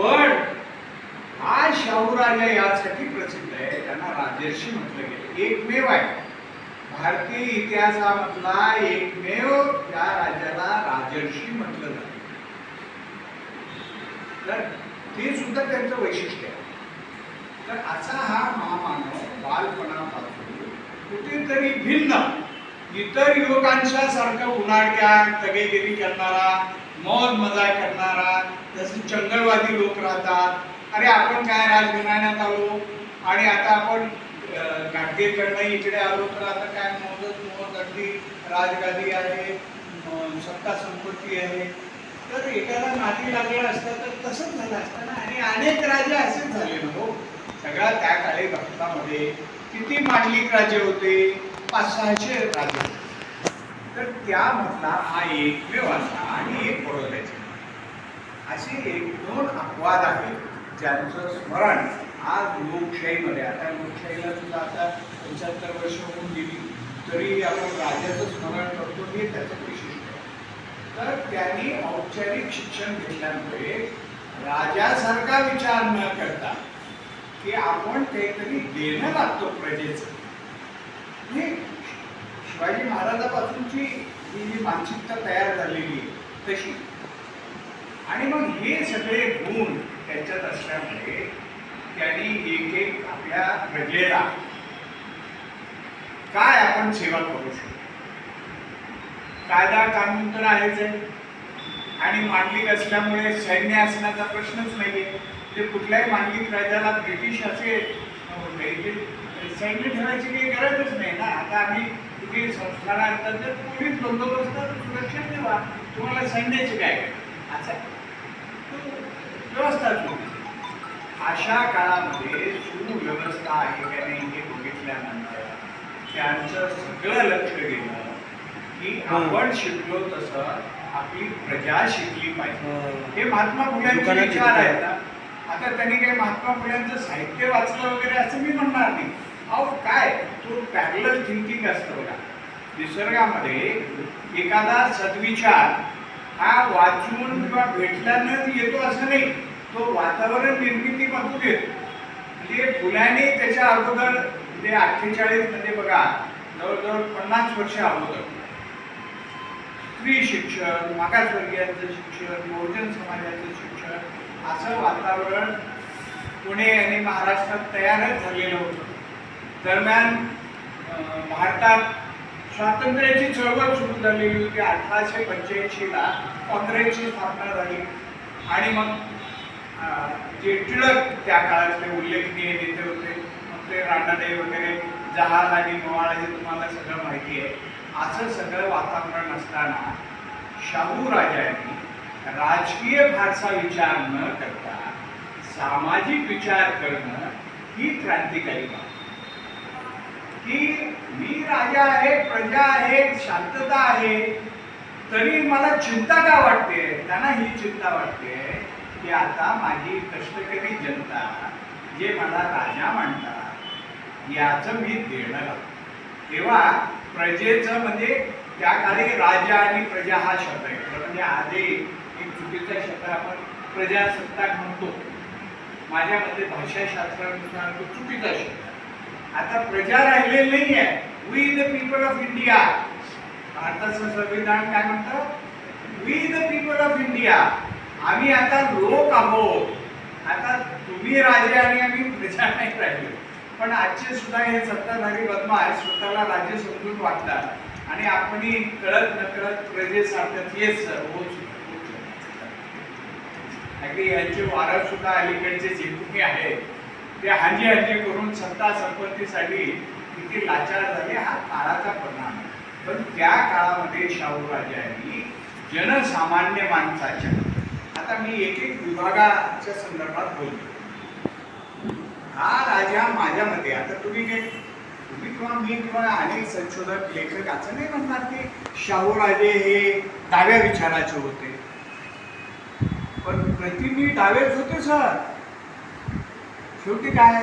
पण हा शाहू राजा यासाठी प्रसिद्ध आहे. त्यांना राजर्षी म्हटलं गेलं. एकमेव आहे. भारतीय इतिहासामधला एकमेव त्या राजाला राजर्षी म्हटलं जात. तर ते सुद्धा त्यांचं वैशिष्ट्य आहे. तर असा हा महामानव बालपणापासून कुठेतरी भिन्न इतर युवकांच्या सारखं उन्हाळ्या तगेगिरी करणारा मौज मजा करणारा जसं चंगळवादी लोक राहतात. अरे आपण काय राजघराण्यात आलो? आणि आता आपण गाडगेकडनं इकडे आलो तर आता काय मोदत मोहत अगदी राजगादी आहे सत्ता संपत्ती आहे. तर एकाला नाती लागलं असतं तर तसंच झालं असतं ना. आणि अनेक राजे असेच झाले ना हो. सगळ्या त्या काळी भारतामध्ये किती मांडलिक राजे होते? पाच सहाशे राजे होते. तर त्यामधला हा एकमेव असा आणि एक असे एक दोन अपवाद आहेत ज्यांचं स्मरण आज लोकशाहीमध्ये. आता लोकशाहीला सुद्धा आता पंच्याहत्तर वर्ष होऊन गेली तरी आपण राजाचं स्मरण करतो हे त्याचं वैशिष्ट्य आहे. तर त्यांनी औपचारिक शिक्षण घेतल्यामुळे राजासारखा विचार न करता की आपण काहीतरी देणं लागतो प्रजेचं. हे शिवाजी महाराजापासूनची ही जी मानसिकता तयार झालेली आहे तशी आणि मग हे सगळे गुण त्याच्यात असल्यामुळे त्यांनी एक एक आपल्या घडलेला. काय आपण सेवा करू शकतो? कायदा कानून तर आहेच आहे. आणि मांडलिक असल्यामुळे सैन्य असण्याचा प्रश्नच नाहीये. ते कुठल्याही मांडलिक राजाला ब्रिटिश असे सैन्य ठेवायची काही गरजच नाही ना. आता आम्ही तुम्ही कुठे तर पोलीस बंदोबस्त सुरक्षा ठेवा. तुम्हाला सैन्याची काय गरज? असं व्यवस्थाच नव्हती अशा काळामध्ये सुव्यवस्था आहे का नाही हे बघितल्यानंतर त्यांचं सगळं लक्ष गेलं की आपण शिकलो तसं आपली प्रजा शिकली पाहिजे. हे. महात्मा फुल्यांचे विचार आहेत ना. आता त्यांनी काही महात्मा फुल्यांचं साहित्य वाचलं वगैरे असं मी म्हणणार नाही. अहो काय? तो पॅरलल थिंकिंग असतं बघा. निसर्गामध्ये एखादा सद्विचार हा वाचून किंवा भेटल्यानं येतो असं नाही. तो वातावरण निर्मितीमधून येतो म्हणजे फुलाने त्याच्या अगोदर म्हणजे अठ्ठेचाळीसमध्ये बघा जवळजवळ पन्नास वर्ष अगोदर. स्त्री शिक्षण मागासवर्गीयांचं शिक्षण बहुजन समाजाचं शिक्षण असं वातावरण पुणे आणि महाराष्ट्रात तयारच झालेलं होतं. दरम्यान भारतात स्वातंत्र्याची चळवळ सुरू झालेली होती. अठराशे पंच्याऐंशीला काँग्रेसची स्थापना झाली. आणि मग अं, जे टिळक त्या काळातले उल्लेखनीय नेते होते. मग ते राणाडे वगैरे जहाज आणि मवाळ हे तुम्हाला सगळं माहिती आहे. असं सगळं वातावरण असताना शाहू राजांनी राजकीय फारसा विचार न करता सामाजिक विचार करणं ही क्रांतिकारी बाब. की मी राजा आहे प्रजा आहे शांतता आहे तरी मला चिंता का वाटते? त्यांना ही चिंता वाटते की आता माझी कष्टकरी जनता जे मला राजा म्हणतात याचं मी देणं लागतो तेव्हा प्रजेचं म्हणजे त्या काळी राजा आणि प्रजा हा शब्द आहे. खरं म्हणजे आजही एक चुकीचा शब्द आपण प्रजासत्ताक म्हणतो. माझ्या मते भाषाशास्त्रानुसार तो चुकीचा शब्द आहे. आता प्रजा राहिलेली नाही आहे we the people of India भारताचं संविधान काय म्हणतं? We the people of India आम्ही आता लोक आहोत. आता तुम्ही राजे आणि आम्ही प्रजा नाही राहिलो. पण आजचे सुद्धा हे सत्ताधारी बदमाश स्वतःला राज्य समजून वाटतात आणि आपणही कळत नकळत प्रजेसारखं येस सर हो अगदी यांचे वारस सुद्धा अलीकडचे जे कुठे आहेत ते हाजी हाजी करून सत्ता संपत्तीसाठी किती लाचार झाले हा काळाचा परिणाम आहे. पण त्या काळामध्ये शाहू राजांनी जनसामान्य माणसाच्या आता मी एक एक विभागाच्या संदर्भात बोलतो. हा राजा माझ्या मते आता तुम्ही काय तुम्ही किंवा मी किंवा अनेक संशोधक लेखक असं नाही म्हणणार की शाहू राजे हे डाव्या विचाराचे होते. पण प्रतिनिधी डावेच होते सर. शेवटी काय?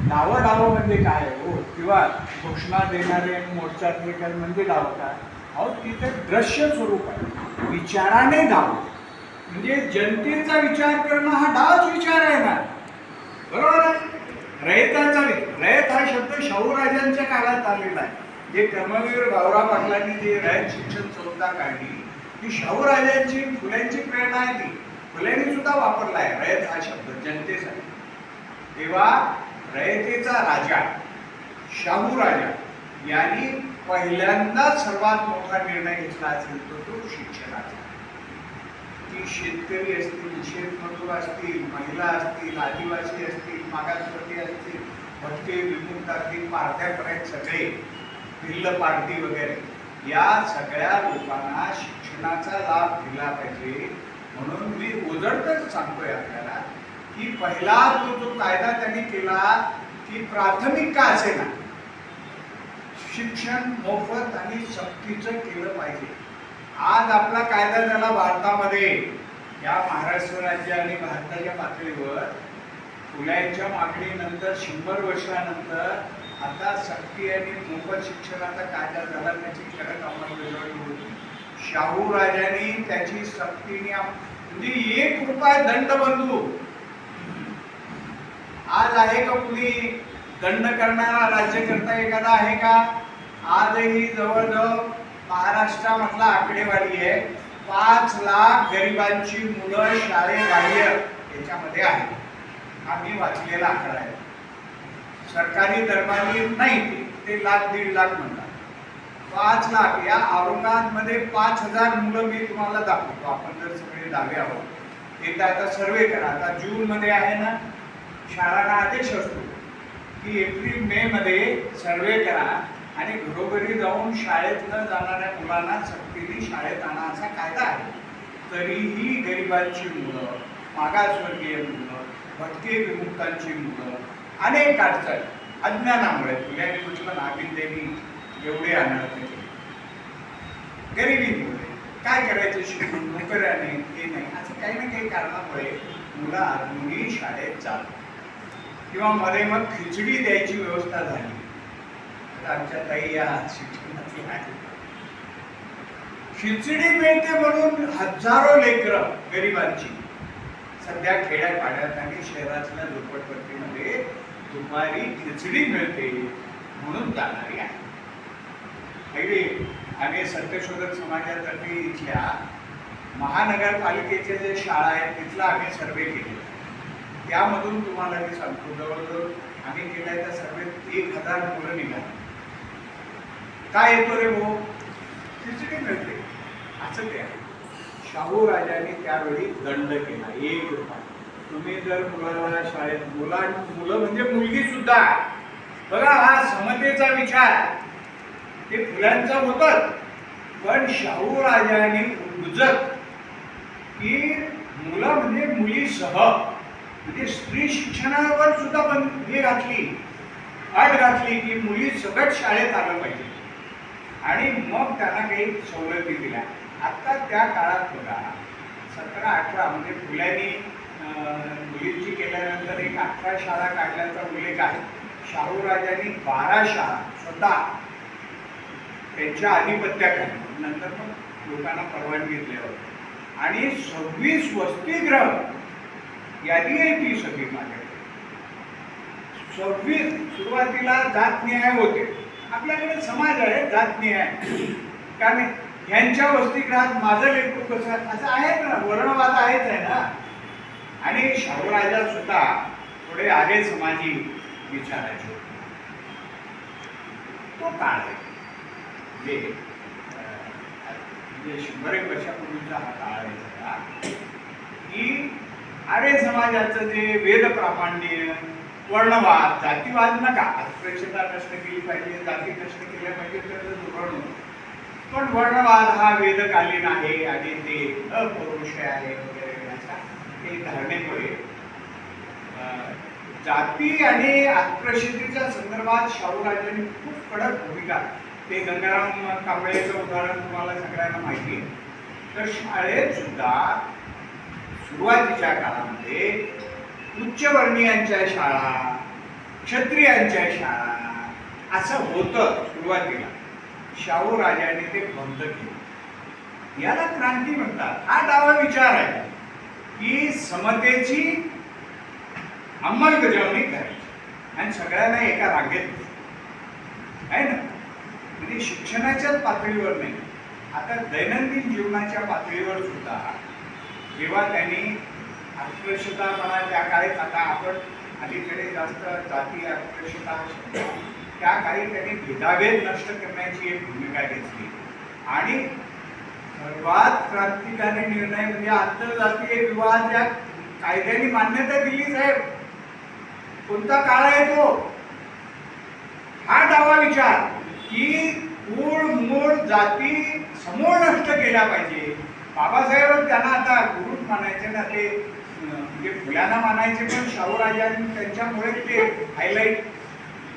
डावं डावं म्हणजे काय? हो किंवा घोषणा देणारे मोर्चात हे काय म्हणजे डावं काय? अहो तिथे दृश्य स्वरूप आहे. विचाराने डाव. म्हणजे जनतेचा विचार करणं हा डावच विचार आहे ना. बरोबर आहे? रयताचा रयत हा शब्द शाहूराजांच्या काळात आलेला आहे. जे कर्मवीर भाऊराव पाटलांनी जे रयत शिक्षण संस्था काढली ती शाहूराजांची फुल्यांची प्रेरणा आहे ती. फुल्यांनी सुद्धा वापरला आहे. रयत हा शब्द. जनते तेव्हा रयतेचा राजा शाहू राजा यांनी पहिल्यांदा सर्वात मोठा निर्णय घेतला असेल तो तो शिक्षणाचा. ती शेतकरी असतील शेतमजूर असतील महिला असतील आदिवासी असतील मागासवर्गीय असतील भटके विमुक्त असतील पारध्यापर्यंत सगळे भिल्ल पार्टी वगैरे या सगळ्या लोकांना शिक्षणाचा लाभ दिला पाहिजे म्हणून मी उजळतच सांगतोय आपल्याला. की पहिला तो जो कायदा त्यांनी केला की प्राथमिक का असेना? शिक्षण मोफत आणि सक्तीचं केलं पाहिजे. आज आपला कायदा झाला भारतामध्ये. या महाराष्ट्र राज्य आणि भारताच्या पातळीवर फुलांच्या मागणीनंतर शंभर वर्षानंतर आता सक्ती आणि मोफत शिक्षणाचा कायदा झाला त्याची कडक अंमलबजावणी होती. शाहू राजांनी त्याची सक्तीने म्हणजे एक रुपये दंड बंधू आज आहे का कुणी दंड करणारा राज्यकर्ता एखादा आहे का? आजही जवळजवळ महाराष्ट्रामधला आकडेवारी आहे. पाच लाख गरिबांची मुलं शाळेबाह्य याच्यामध्ये आहे हा मी वाचलेला आकडा आहे. सरकारी दरबारी नाही ते लाख दीड लाख म्हणतात. पाच लाख या औरंगाबादमध्ये पाच हजार मुलं मी तुम्हाला दाखवतो. आपण जर सगळे दावे आहोत. एकदा आता सर्वे करा. आता जून मध्ये आहे ना शाळांना आदेश असतो की एप्रिल मे मध्ये सर्वे करा आणि घरोघरी जाऊन शाळेत न जाणाऱ्या मुलांना सक्तीने शाळेत आणा असा कायदा आहे. तरीही गरिबांची मुलं मागासवर्गीय मुलं भटके विमुक्तांची मुलं अनेक अडचण अज्ञानामुळे फुल्याने म्हटलं नागिन देवी एवढे अनर्थ केले गरिबीमुळे काय करायचं शिकून? नोकऱ्याने हे नाही. असं काही ना काही कारणामुळे मुलं अजूनही शाळेत जातात. किंवा मध्ये मग खिचडी द्यायची व्यवस्था झाली. आता आमच्या ताई या शिक्षणाची आहे खिचडी मिळते म्हणून हजारो लेकर गरिबांची सध्या खेड्यापाड्यात आणि शहरातल्या झोपडपट्टीमध्ये दुपारी खिचडी मिळते म्हणून जाणारी आहे. पहिले आम्ही सत्यशोधक समाजातर्फे इथल्या महानगरपालिकेचे जे शाळा आहेत तिथला आम्ही सर्वे केलेला त्यामधून तुम्हाला मी सांगतो जवळजवळ आम्ही केलाय त्या सर्वेत एक हजार मुलं निघाली. काय येतो रे भाऊ? खिचडी मिळते. असं ते आहे. शाहू राजाने त्यावेळी दंड केला एक रुपया. तुम्ही जर मुलाला शाळेत मुला मुलं म्हणजे मुलगी सुद्धा बघा हा समतेचा विचार. ते फुलांचा होतच पण शाहू राजाने उजत की मुलं म्हणजे मुलीसह म्हणजे स्त्री शिक्षणावर सुद्धा पण हे घातली अट घातली की मुली सगळ्यात शाळेत आलं पाहिजे. आणि मग त्यांना काही सवलती दिल्या. आता त्या काळात बघा सतरा अठरा म्हणजे मुलांनी अं, मुलींची केल्यानंतर एक अठरा शाळा काढल्याचा उल्लेख आहे. शाहू राजांनी बारा शाळा स्वतः त्यांच्या आधिपत्याखाली नंतर मग लोकांना परवानगी दिल्यावर आणि सव्वीस वसतिगृह यादी आहे ती सगळी माझ्याकडे. सव्वीस सुरुवातीला जातन्याय होते. आपल्याकडे समाज आहे जातन्याय कारण ह्यांच्या वस्तीग्रहात माझं लेखू कसं असं आहेच ना वर्णवाद आहेच आहे ना? आणि शाहूराजा सुद्धा थोडे आगे समाजी विचारायचे तो काळ आहे. जे म्हणजे शंभर एक वर्षापूर्वीचा हा काळ आहे की आर्य समाजाचं जे वेद प्रामाण्य वर्णवाद जातीवाद नका. प्रेक्षता नष्ट केली पाहिजे जाती नष्ट केल्या पाहिजे तर धोरण पण वर्णवाद हा वेदकालीन आहे आणि ते अपौरुष आहे वगैरे अशा धारणेमुळे. अं, जाती आणि अस्पृश्यतेच्या संदर्भात शाहूराजांनी खूप कडक भूमिका. ते गंगाराम कांबळेचं उदाहरण तुम्हाला सगळ्यांना माहिती आहे. तर शाळेत सुद्धा सुरुवातीच्या काळामध्ये उच्चवर्णीयांच्या शाळा क्षत्रियांच्या शाळा असं होतं सुरुवातीला. शाहू राजाने ते बंद केलं. याला क्रांती म्हणतात. हा डावा विचार आहे की समतेची अंमलबजावणी करायची. आणि सगळ्यांना एका रांगेत आहे ना? म्हणजे शिक्षणाच्याच पातळीवर नाही. आता दैनंदिन जीवनाच्या पातळीवर सुद्धा जेव्हा त्यांनी अस्पृश्यता म्हणा त्या काळी आता आपण अलीकडे जास्त जाती अस्पृश्यता त्या काळी त्यांनी भेदाभेद नष्ट करण्याची एक भूमिका घेतली. आणि सर्वात क्रांतिकारी निर्णय म्हणजे आंतरजातीय विवाह ज्या कायद्याने मान्यता दिली साहेब कोणता काळ आहे तो? हा डावा विचार की मूळ मूळ जाती समूळ नष्ट केल्या पाहिजे. बाबासाहेब त्यांना आता गुरुच मानायचे ना ते म्हणजे फुल्यांना मानायचे पण शाहूराजांनी त्यांच्यामुळे ते हायलाईट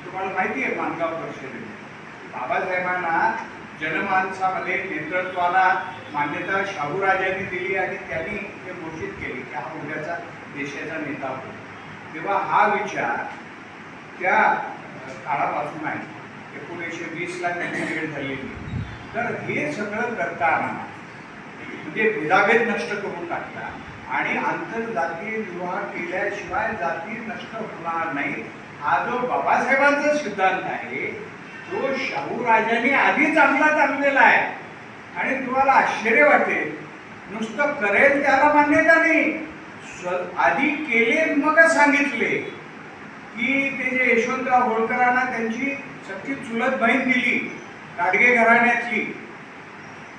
तुम्हाला माहिती आहे मानगाव परिषदेत बाबासाहेबांना जनमानसामध्ये नेतृत्वाला मान्यता शाहूराजांनी दिली आणि त्यांनी ते घोषित केले की हा उद्याचा देशाचा नेता होतो तेव्हा हा विचार त्या काळापासून आहे. एकोणीसशे वीसला त्यांची वेळ झालेली. तर हे सगळं करताना म्हणजे भेदाभेद नष्ट करून टाकला. आणि आंतरजातीय विवाह केल्याशिवाय जाती नष्ट होणार नाही. हा जो बाबासाहेबांचा सिद्धांत आहे तो शाहू राजांनी आधीच अंमलात आणलेला आहे. आणि तुम्हाला आश्चर्य वाटेल नुसतं करेल त्याला मान्यता नाही. आधी केले मग सांगितले. की ते जे यशवंतराव होळकरांना त्यांची सख्खी चुलत बहीण दिली गाडगे घराण्यातली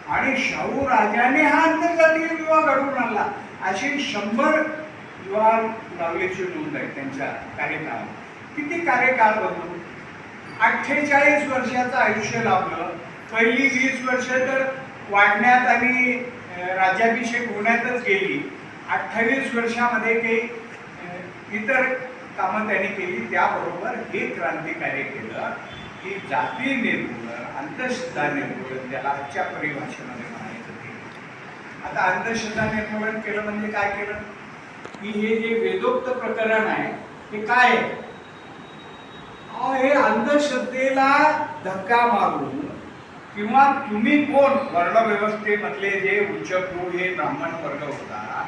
आणि शाहू राजाने हा आंतरजातीय विवाह घडवून आणला. अशी शंभर विवाह लावल्याची नोंद आहे त्यांच्या कार्यकाळ किती कार्यकाळ बघू? अठ्ठेचाळीस वर्षाचं आयुष्य लाभलं. पहिली वीस वर्ष तर वाढण्यात आणि राज्याभिषेक होण्यातच गेली. अठ्ठावीस वर्षामध्ये काही इतर कामं त्यांनी केली. त्याबरोबर हे क्रांतिकार्य केलं. की जाती निर्मूलन. अंधश्रद्धा निर्मूलन त्याला आजच्या परिभाषेमध्ये म्हणायचं ते. आता अंधश्रद्धा निर्मूलन केलं म्हणजे काय केलं? की हे जे वेदोक्त प्रकरण आहे हे काय आहे? हे अंधश्रद्धेला धक्का मारून किंवा तुम्ही कोण वर्णव्यवस्थेमधले जे उच्चभ्रू हे ब्राह्मण वर्ग होता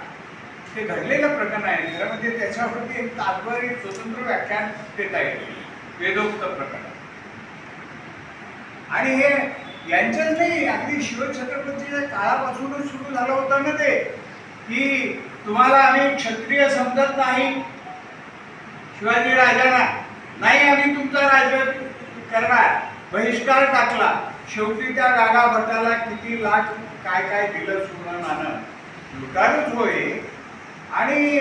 ते घडलेलं प्रकरण आहे. खरं म्हणजे त्याच्यावरती एक तात्पर्य स्वतंत्र व्याख्यान देता येईल वेदोक्त प्रकरण. आणि हे यांच्याच नाही अगदी शिवछत्रपतीच्या काळापासूनच सुरू झालं होतं ना ते. की तुम्हाला आम्ही क्षत्रिय समजत नाही शिवाजी राजांना. नाही आम्ही तुमचा राज्य करणार. बहिष्कार टाकला. शेवटी त्या गागा भटाला किती लाख काय काय दिलं सोनं नाणं लुटारूच होय. आणि